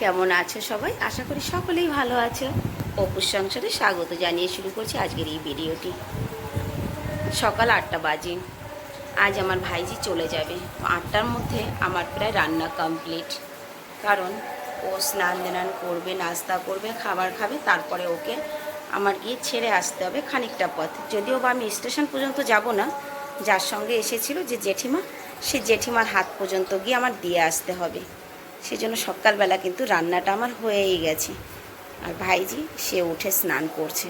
কেমন আছো সবাই? আশা করি সকলেই ভালো আছো। অপুর সংসারে স্বাগত জানিয়ে শুরু করছি আজকের এই ভিডিওটি। সকাল আটটা বাজে। আজ আমার ভাইজি চলে যাবে। আটটার মধ্যে আমার প্রায় রান্না কমপ্লিট কারণ ও স্নান দেনান করবে, নাস্তা করবে, খাবার খাবে, তারপরে ওকে আমার গিয়ে ছেড়ে আসতে হবে খানিকটা পথ। যদিও বা আমি স্টেশন পর্যন্ত যাব না, যার সঙ্গে এসেছিল যে জেঠিমা, সে জেঠিমার হাত পর্যন্ত গিয়ে আমার দিয়ে আসতে হবে। সেজন্য সকালবেলা কিন্তু রান্নাটা আমার হয়েই গেছে। আর ভাইজি, সে উঠে স্নান করছে।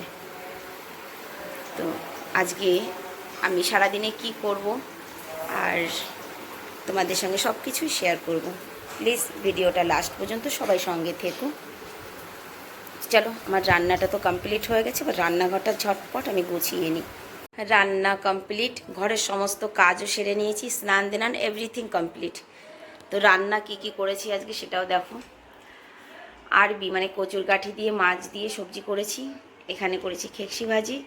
তো আজকে আমি সারাদিনে কি করব আর তোমাদের সঙ্গে সব কিছুই শেয়ার করব। প্লিজ ভিডিওটা লাস্ট পর্যন্ত সবাই সঙ্গে থেকো। চলো, আমার রান্নাটা তো কমপ্লিট হয়ে গেছে, এবার রান্নাঘরটা ঝটপট আমি গুছিয়ে নিই। রান্না কমপ্লিট ঘরের সমস্ত কাজও সেরে নিয়েছি স্নান দেনান এভরিথিং কমপ্লিট তো রান্না কি কি করেছি আজকে সেটাও দেখো। আরবি মানে কচুর কাঠি দিয়ে, মাছ দিয়ে সবজি করেছি। এখানে করেছি খেকসি ভাজি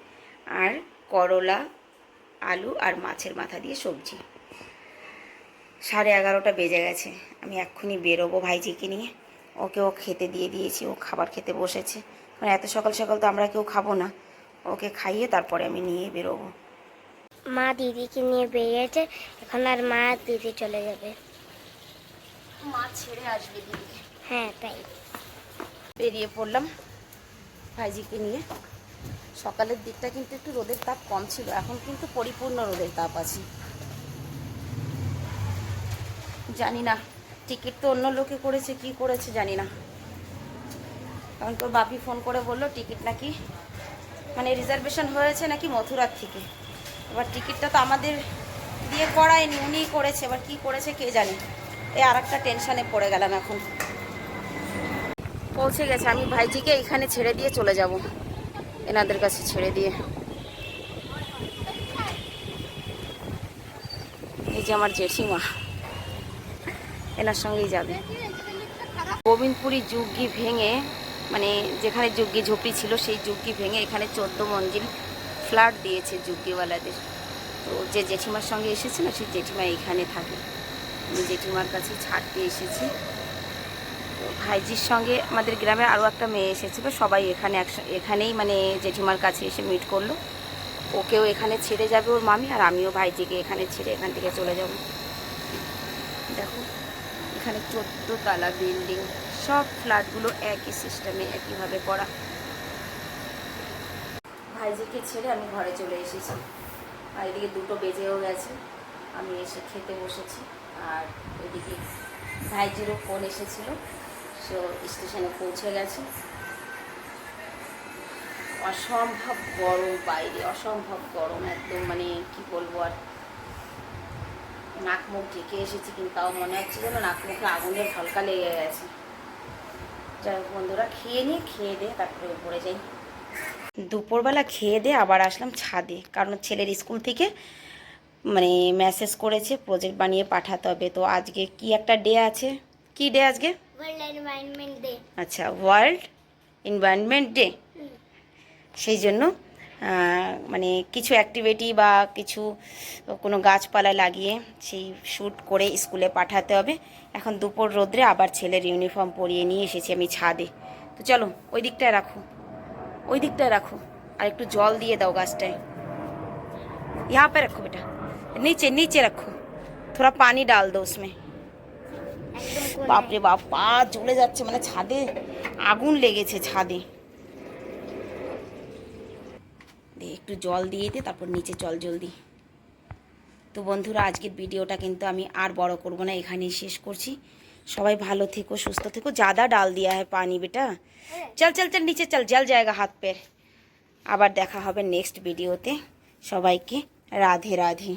আর করলা, আলু আর মাছের মাথা দিয়ে সবজি। সাড়ে এগারোটা বেজে গেছে, আমি এক্ষুনি বেরোবো ভাইজিকে নিয়ে। ওকেও খেতে দিয়ে দিয়েছি, ও খাবার খেতে বসেছে। মানে এত সকাল সকাল তো আমরা কেউ খাব না। ওকে খাইয়ে তারপরে আমি নিয়ে বেরোবো। মা দিদিকে নিয়ে বেরিয়েছে, এখন আর মা দিদি চলে যাবে। মা ছেড়ে আসবে দিদিকে। হ্যাঁ তাই। বেরিয়ে পড়লাম ভাইজিকে নিয়ে। সকালের দিকটা কিন্তু একটু রোদের তাপ কম ছিল এখন কিন্তু পরিপূর্ণ রোদের তাপ আছে। জানি না টিকিট তো অন্য লোকে করেছে কি করেছে জানি না। কারণ তোর বাপি ফোন করে বলল টিকিট নাকি মানে রিজার্ভেশন হয়েছে নাকি মথুরার থেকে? এবার টিকিটটা তো আমাদের দিয়ে করায়নি উনিই করেছে এবার কি করেছে কে জানে। এই আর একটা টেনশানে পড়ে গেলাম এখন। পৌঁছে গেছে। আমি ভাইজিকে এখানে ছেড়ে দিয়ে চলে যাব। এনাদের কাছে ছেড়ে দিয়ে। এই যে আমার জেঠিমা, এনার সঙ্গেই যাবে। গোবিন্দপুরি যুগি ভেঙে মানে যেখানে যুগি ঝুপড়ি ছিল, সেই যুগি ভেঙে এখানে চোদ্দ মঞ্জিল ফ্ল্যাট দিয়েছে যুগিওয়ালাদের। তো যে জেঠিমার সঙ্গে এসেছে না, সেই জেঠিমা এখানে থাকে। জেঠিমার কাছে ছাড়তে এসেছি। ভাইজির সঙ্গে আমাদের গ্রামে আরও একটা মেয়ে এসেছিল সবাই এখানে এখানেই মানে জেঠিমার কাছে এসে মিট করল। ওকেও এখানে ছেড়ে যাবে ওর মামি, আর আমিও ভাইজিকে এখানে ছেড়ে এখান থেকে চলে যাব। দেখো, এখানে চোদ্দ তালা বিল্ডিং, সব ফ্ল্যাটগুলো একই সিস্টেমে, একইভাবে করা। ভাইজিকে ছেড়ে আমি ঘরে চলে এসেছি। আর এদিকে দুটো বেজেও গেছে। আমি এসে খেতে বসেছি। আর এদিকে ভাইজিরও ফোন এসেছিল, সে স্টেশনে পৌঁছে গেছে। অসম্ভব গরম বাইরে, অসম্ভব গরম, একদম মানে কি বলব আর। নাক মুখ ঢেকে এসেছি, কিন্তু তাও মনে হচ্ছে যেন নাক মুখে আগুনের হালকা লেগে গেছে। যাই বন্ধুরা, খেয়ে নিয়ে, খেয়ে দিয়ে তারপরে উপরে যাই। দুপুরবেলা খেয়ে দিয়ে আবার আসলাম ছাদে, কারণ ছেলের স্কুল থেকে মানে মেসেজ করেছে প্রজেক্ট বানিয়ে পাঠাতে হবে। তো আজকে কি একটা ডে আছে? কি ডে আজকে? আচ্ছা ওয়ার্ল্ড এনভায়রনমেন্ট ডে সেই জন্য মানে কিছু অ্যাক্টিভিটি বা কিছু কোনো গাছপালা লাগিয়ে সেই শ্যুট করে স্কুলে পাঠাতে হবে। এখন দুপুর রোদ্রে আবার ছেলের ইউনিফর্ম পরিয়ে নিয়ে এসেছি আমি ছাদে। তো চলো ওই দিকটায় রাখো। ওই দিকটায় রাখো। আর একটু জল দিয়ে দাও গাছটায়। ইহা পে রাখো বেটা। नीचे नीचे रखो थोड़ा पानी डाल दो उसमें একদম কোণায়। বাপরে বাপ পা জ্বলে যাচ্ছে মানে ছাদে আগুন লেগেছে ছাদে দে একটু জল দিয়ে দে তারপর নিচে চল জলদি তো বন্ধুরা আজকের ভিডিওটা কিন্তু আমি আর বড় করব না এখানেই শেষ করছি সবাই ভালো থেকো সুস্থ থেকো ज़्यादा ডাল দিয়া है পানি বেটা চল চল চল নিচে চল জল জায়গা হাত পের আবার দেখা হবে নেক্সট ভিডিওতে সবাইকে রাধে রাধে